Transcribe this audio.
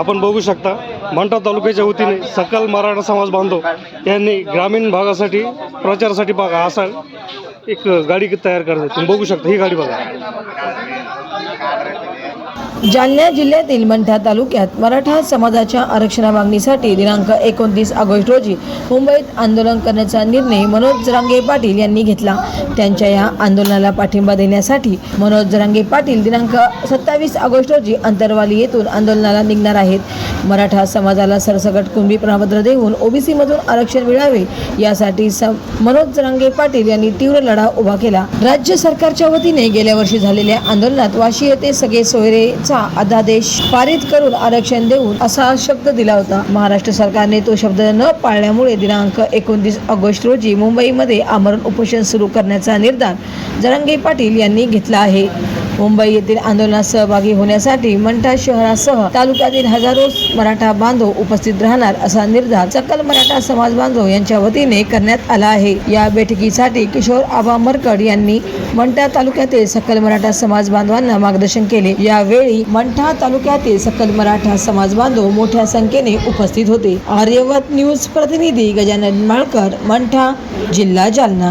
आपण बघू शकता मंठा तालुक्याच्या वतीने सकल मराठा समाज बांधव यांनी ग्रामीण भागासाठी प्रचारासाठी बघा असा एक गाडी तयार करते तुम्ही बघू शकता ही गाडी बघा. जालना जिल्ह्यातील मंठा तालुक्यात मराठा समाजाच्या आरक्षणा मागणीसाठी दिनांक एकोणतीस ऑगस्ट रोजी मुंबईत आंदोलन करण्याचा निर्णय मनोज जरांगे पाटील यांनी घेतला. त्यांच्या या आंदोलनाला पाठिंबा देण्यासाठी मनोज जरांगे पाटील दिनांक सत्तावीस ऑगस्ट रोजी अंतरवाली येथून आंदोलनाला निघणार आहेत. मराठा समाजाला सरसकट कुंभी प्रमाणपत्र देऊन ओबीसीमधून आरक्षण मिळावे यासाठी स- मनोज जरांगे पाटील यांनी तीव्र लढा उभा केला. राज्य सरकारच्या वतीने गेल्या वर्षी झालेल्या आंदोलनात वाशी येथे सगळे सोयरेचा अध्यादेश पारित करून आरक्षण देऊन असा शब्द दिला होता. महाराष्ट्र सरकारने तो शब्द न पाळल्यामुळे दिनांक एकोणतीस ऑगस्ट रोजी मुंबईमध्ये आमरण उपोषण सुरू करण्याचा निर्धार जरांगे पाटील यांनी घेतला आहे. मुंबई येथील आंदोलनात सहभागी होण्यासाठी मंठा शहरासह तालुक्यातील हजारो मराठा बांधव उपस्थित राहणार असा निर्धार सकल मराठा समाज बांधव यांच्या वतीने करण्यात आला आहे. या बैठकीसाठी किशोर आबा मरकड यांनी मंठा तालुक्यातील सकल मराठा समाज बांधवांना मार्गदर्शन केले. यावेळी मंठा तालुक्यातील सकल मराठा समाज बांधव मोठ्या संख्येने उपस्थित होते. आर्यवत न्यूज प्रतिनिधी गजानन माळकर मंठा जिल्हा जालना.